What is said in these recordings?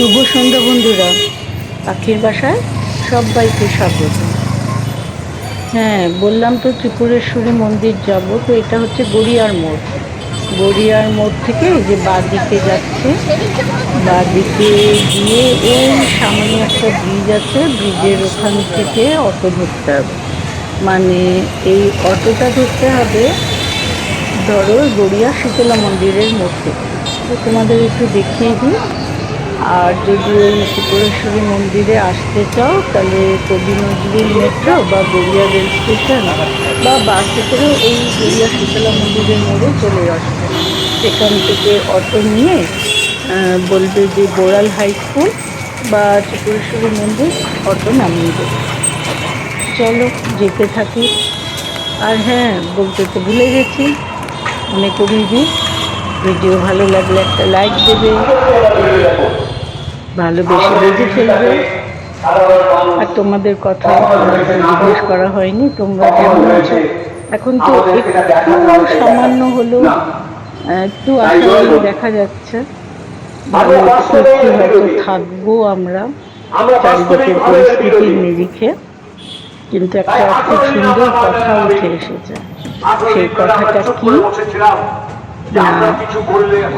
শুভ সন্ধ্যা বন্ধুরা। পাখির বাসায় সবাইকে স্বাগত। হ্যাঁ বললাম তো ত্রিপুরেশ্বরী মন্দির যাব, তো এটা হচ্ছে গড়িয়ার মোড়। গড়িয়ার মোড় থেকে এই যে বাঁদিকে যাচ্ছে, বাঁদিকে গিয়ে ওই সামনে একটা ব্রিজ আছে, ব্রিজের ওখান থেকে অটো ধরতে হবে। মানে এই অটোটা ধরতে হবে ধরো গড়িয়া শীতলা মন্দিরের মোড় থেকে। তো তোমাদের একটু দেখিয়ে দিই। আর যদি ওই মন্দিরে আসতে চাও, তাহলে কবি নজরুল মেট্রো বা গড়িয়া রেল স্টেশন বা বাসে করে এই গড়িয়া শীতলা মন্দিরের মোড়ে চলে আসবে। সেখান থেকে অটো নিয়ে বলবে যে বোড়াল হাই স্কুল বা ত্রিপুরেশ্বরী মন্দির, অটো নামিয়ে দেবে। চলো, যেতে থাকি। আর হ্যাঁ বলতে তো ভুলে গেছি করিয়ে দিই, ভিডিও ভালো লাগলে একটা লাইক দেবে। ভালোবেসে বুঝে ফেলবে। আর তোমাদের কথা জিজ্ঞেস করা হয়নি তোমরা কেমন আছো? এখন তো একটু সামান্য হলেও একটু আশাবাদী দেখা যাচ্ছে। ভালো একটু হয়তো থাকব আমরা চারিদিকের পরিস্থিতির নিরিখে। কিন্তু একটা খুব সুন্দর কথা উঠে এসেছে। সেই কথাটা কি?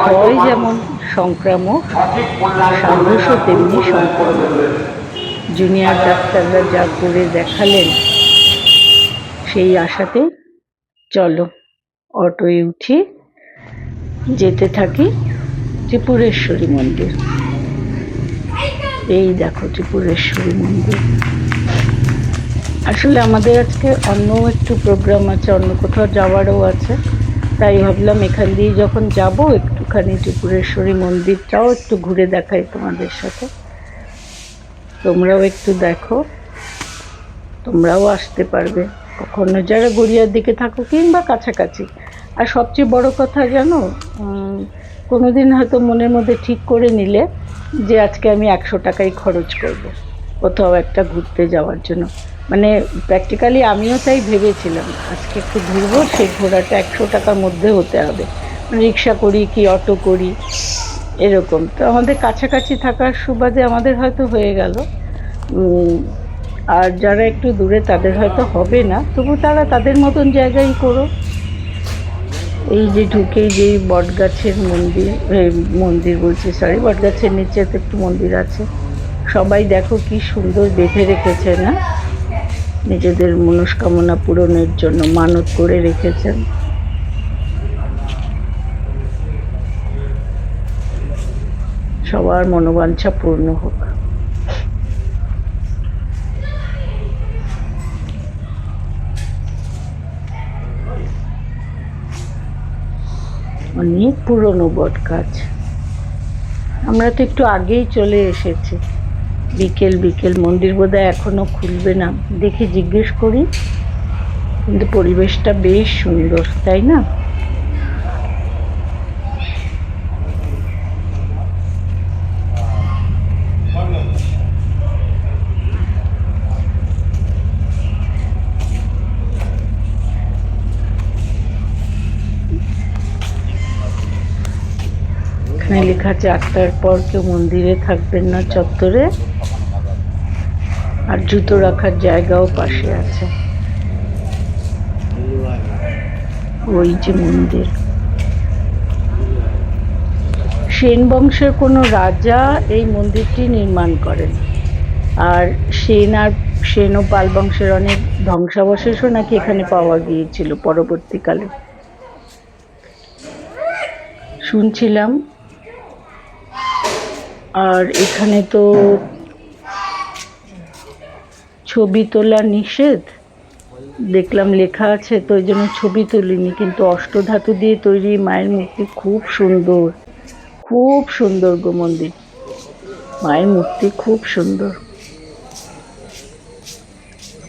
হয় যেমন সংক্রামক সাহসও তেমনি সংক্রামক জুনিয়র ডাক্তাররা যা করে দেখালেন, সেই আশাতে চলো, অটোয় উঠি যেতে থাকি ত্রিপুরেশ্বরী মন্দির। এই দেখো ত্রিপুরেশ্বরী মন্দির। আসলে আমাদের আজকে অন্য একটু প্রোগ্রাম আছে, অন্য কোথাও যাওয়ারও আছে। তাই ভাবলাম এখান দিয়ে যখন যাব, একটুখানি ত্রিপুরেশ্বরী মন্দিরটাও একটু ঘুরে দেখাই তোমাদের সাথে। তোমরাও একটু দেখো, তোমরাও আসতে পারবে। কখনো যারা গড়িয়ার দিকে থাকো কিংবা কাছাকাছি। আর সবচেয়ে বড় কথা জানো কোনোদিন হয়তো মনের মধ্যে ঠিক করে নিলে যে আজকে আমি একশো টাকাই খরচ করব। কোথাও একটা ঘুরতে যাওয়ার জন্য। মানে প্র্যাকটিক্যালি আমিও তাই ভেবেছিলাম, আজকে একটু ঘুরবো, সেই ঘোরাটা একশো টাকার মধ্যে হতে হবে। রিক্সা করি কি অটো করি, এরকম। তো আমাদের কাছাকাছি থাকার সুবাদে আমাদের হয়তো হয়ে গেল। আর যারা একটু দূরে তাদের হয়তো হবে না, তবু তারা তাদের মতন জায়গায় করো এই যে ঢুকেই যে বটগাছের মন্দির মন্দির বলছি সরি বটগাছের নিচে তো একটু মন্দির আছে। সবাই দেখো কি সুন্দর বেঁধে রেখেছে না? নিজেদের মনস্কামনা পূরণের জন্য মানত করে রেখেছেন। সবার মনোবাঞ্ছা পূর্ণ হোক। অনেক পুরনো বট গাছ আমরা তো একটু আগেই চলে এসেছি। বিকেল বিকেল মন্দির বোধহয় এখনও খুলবে না। দেখি জিজ্ঞেস করি, কিন্তু পরিবেশটা বেশ সুন্দর, তাই না? এখানে লেখা আছে, আটটার পর কেউ মন্দিরে থাকবেন না চত্বরে। আর জুতো রাখার জায়গাও পাশে আছে। ওই যে মন্দির। সেন বংশের কোনো রাজা এই মন্দিরটি নির্মাণ করেন। আর সেন আর সেন ও পাল বংশের অনেক ধ্বংসাবশেষও নাকি এখানে পাওয়া গিয়েছিল পরবর্তীকালে। শুনছিলাম। আর এখানে তো ছবি তোলা নিষেধ? দেখলাম লেখা আছে তো ওই জন্য ছবি তুলিনি, কিন্তু অষ্টধাতু দিয়ে তৈরি মায়ের মূর্তি খুব সুন্দর। খুব সুন্দর গো মন্দির। মায়ের মূর্তি খুব সুন্দর।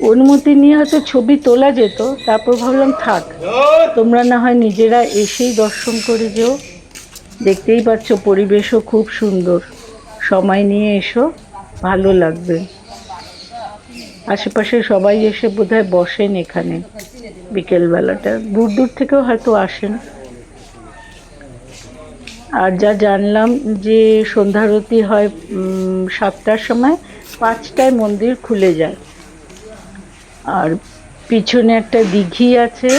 অনুমতি নিয়ে হয়তো ছবি তোলা যেত, তারপর ভাবলাম থাক, তোমরা না হয় নিজেরা এসেই দর্শন করে যেও। দেখতেই পাচ্ছ পরিবেশও খুব সুন্দর। সময় নিয়ে এসো, ভালো লাগবে। আশেপাশে সবাই এসে বোধহয় বসেন এখানে বিকেলবেলাটা। দূর দূর থেকেও হয়তো আসেন। আর যা জানলাম যে সন্ধ্যারতি হয় সাতটার সময়, পাঁচটায় মন্দির খুলে যায়। আর পিছনে একটা দিঘি আছে,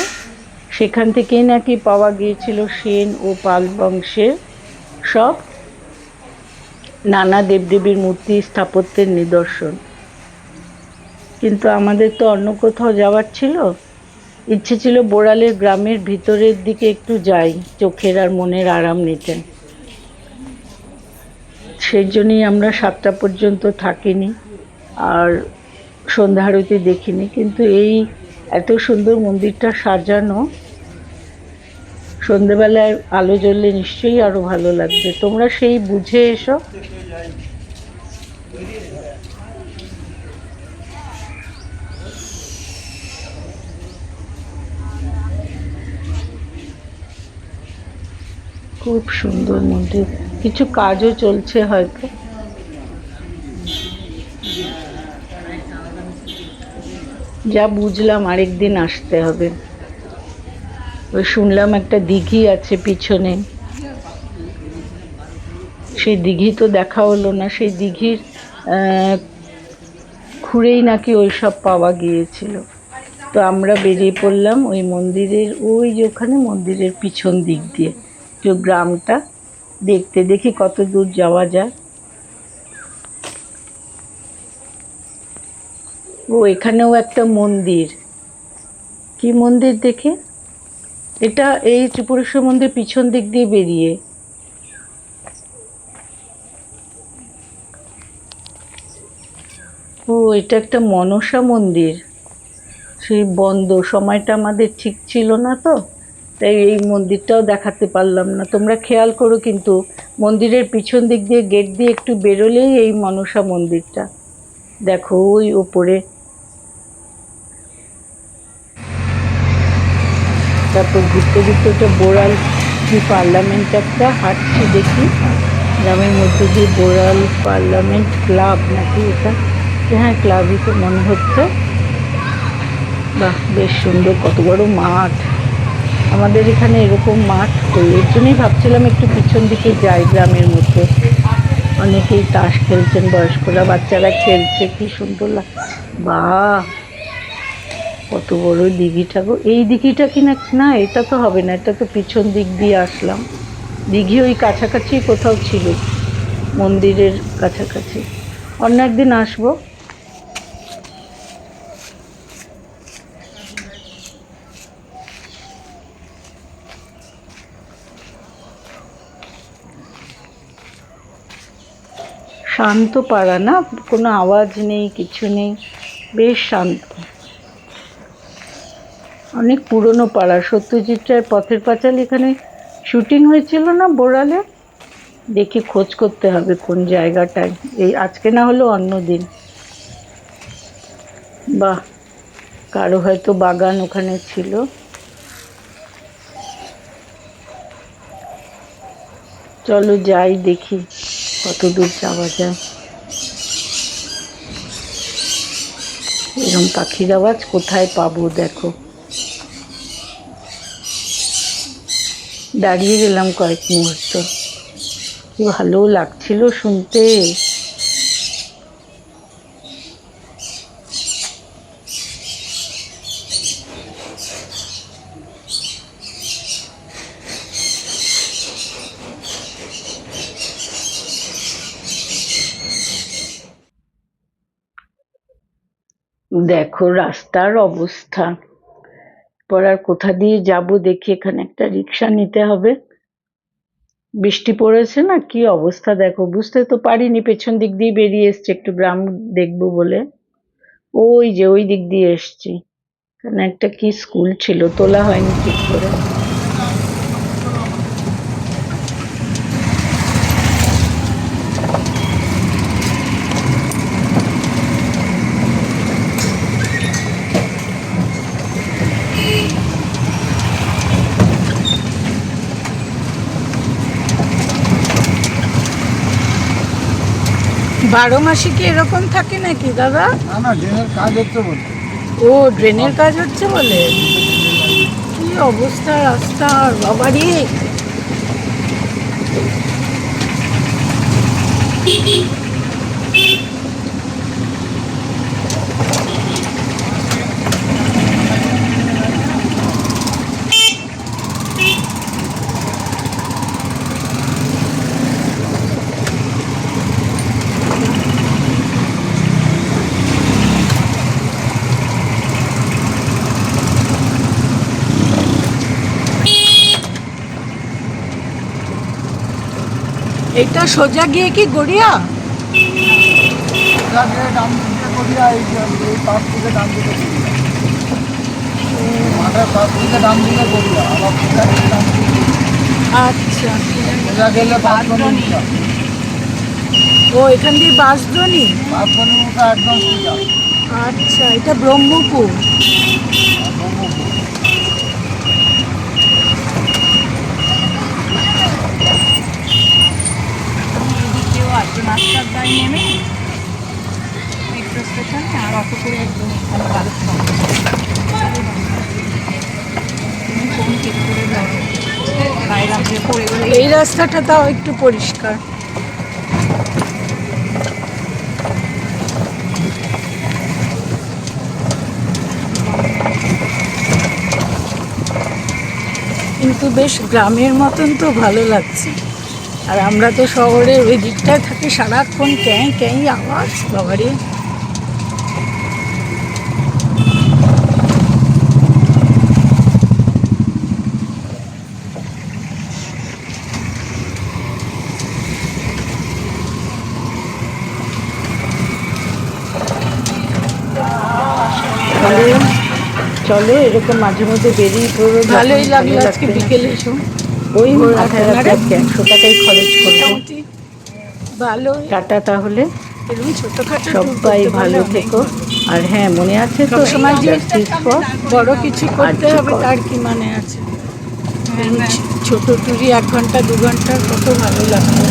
সেখান থেকেই নাকি পাওয়া গিয়েছিল সেন ও পাল বংশের সব। নানা দেবদেবীর মূর্তি স্থাপত্যের নিদর্শন। কিন্তু আমাদের তো অন্য কোথাও যাওয়ার ছিল। ইচ্ছে ছিল বোড়ালের গ্রামের ভিতরের দিকে একটু যাই, চোখের আর মনের আরাম নিতে। সেই জন্যই আমরা সাতটা পর্যন্ত থাকিনি আর সন্ধ্যা আরতি দেখিনি। কিন্তু এই এত সুন্দর মন্দিরটা সাজানো, সন্ধেবেলায় আলো জ্বললে নিশ্চয়ই আরও ভালো লাগবে। তোমরা সেই বুঝে এসো। খুব সুন্দর মন্দির। কিছু কাজও চলছে হয়তো। যা বুঝলাম আরেকদিন আসতে হবে। ওই শুনলাম একটা দিঘি আছে পিছনে। সেই দিঘি তো দেখা হলো না। সেই দিঘির খুঁড়েই নাকি ওই সব পাওয়া গিয়েছিল। তো আমরা বেরিয়ে পড়লাম ওই মন্দিরের, ওই যে ওখানে মন্দিরের পিছন দিক দিয়ে। গ্রামটা দেখতে, দেখি কত দূর যাওয়া যায়। ও, এখানেও একটা মন্দির। কি মন্দির দেখে? এটা এই ত্রিপুরেশ্বর মন্দির পিছন দিক দিয়ে বেরিয়ে। ও, এটা একটা মনসা মন্দির। সেই বন্ধ সময়টা আমাদের ঠিক ছিল না তো। তাই এই মন্দিরটাও দেখাতে পারলাম না। তোমরা খেয়াল করো কিন্তু, মন্দিরের পিছন দিক দিয়ে গেট দিয়ে একটু বেরোলেই এই মনসা মন্দিরটা। দেখো, ওই ওপরে। তারপর ঘুরতে ঘুরতে ওটা বোড়াল কি পার্লামেন্ট একটা, হাঁটছি দেখি। গ্রামের মধ্যে দিয়ে বোড়াল পার্লামেন্ট ক্লাব নাকি এটা? হ্যাঁ ক্লাবই তো মনে হচ্ছে। বাহ, বেশ সুন্দর, কত বড় মাঠ। আমাদের এখানে এরকম মাঠ কই এর জন্যই ভাবছিলাম একটু পিছন দিকে যাই গ্রামের মধ্যে। অনেকেই তাস খেলছেন, বয়স্করা বাচ্চারা খেলছে, কি সুন্দর লাগ বাহ! কত বড় দিঘিটা গো। এই দিঘিটা কি না না, এটা তো হবে না, এটা তো পিছন দিক দিয়ে আসলাম। দিঘি ওই কাছাকাছি কোথাও ছিল, মন্দিরের কাছাকাছি। অন্য একদিন আসব। শান্ত পাড়া না? কোনো আওয়াজ নেই, কিছু নেই। বেশ শান্ত। অনেক পুরনো পাড়া। সত্যজিৎ রায়ের পথের পাঁচাল এখানে শুটিং হয়েছিল না বোড়ালে? দেখি খোঁজ করতে হবে কোন জায়গাটায়। এই আজকে না হলেও অন্য দিন। বাহ, কারও হয়তো বাগান ওখানে ছিল। চলো যাই দেখি। কত দূর যাওয়া যায়। এরকম পাখির আওয়াজ কোথায় পাবো দেখো। দাঁড়িয়ে গেলাম কয়েক মুহূর্ত। কি ভালো লাগছিল শুনতে। দেখো রাস্তার অবস্থা। পর আর কোথা দিয়ে যাব দেখি, এখানে একটা রিক্সা নিতে হবে। বৃষ্টি পড়েছে না? কি অবস্থা দেখো? বুঝতে তো পারিনি, পেছন দিক দিয়ে বেরিয়ে এসছি, একটু গ্রাম দেখব বলে। ওই যে ওই দিক দিয়ে এসছি। এখানে একটা কি স্কুল ছিল, তোলা হয়নি ঠিক করে। বারো মাসে কি এরকম থাকে নাকি দাদা? না না ড্রেনের কাজ হচ্ছে বলে। ও ড্রেনের কাজ হচ্ছে বলে? কি অবস্থা রাস্তা বাবারই Thank you. সোজা গিয়ে দিকে করিয়া। আচ্ছা ও এখান দিয়ে আচ্ছা এটা ব্রহ্মপুর ব্রহ্মপুর। মাস্টার দায় নেমে মেট্রো স্টেশনে আর অটো করে একদম পড়ে গেলে এই রাস্তাটা তাও একটু পরিষ্কার। কিন্তু বেশ গ্রামের মতন তো ভালো লাগছে। আর আমরা তো শহরের ওই দিকটায় থাকি সারাক্ষণ ক্যাঁ ক্যাঁ আওয়াজ বাবারে। চলো চলো এরকম মাঝে মধ্যে বেরিয়ে পড়ো ভালোই লাগল আজকে বিকেলে এসো। ওই। একশো টাকাই খরচ করব। ভালো টাটা তাহলে। সবাই ভালো থেকো। আর হ্যাঁ মনে আছে তো? সময় বড় কিছু করতে হবে তার কি মানে আছে। ছোট টুরি এক ঘণ্টা দু ঘণ্টা কত ভালো লাগবে।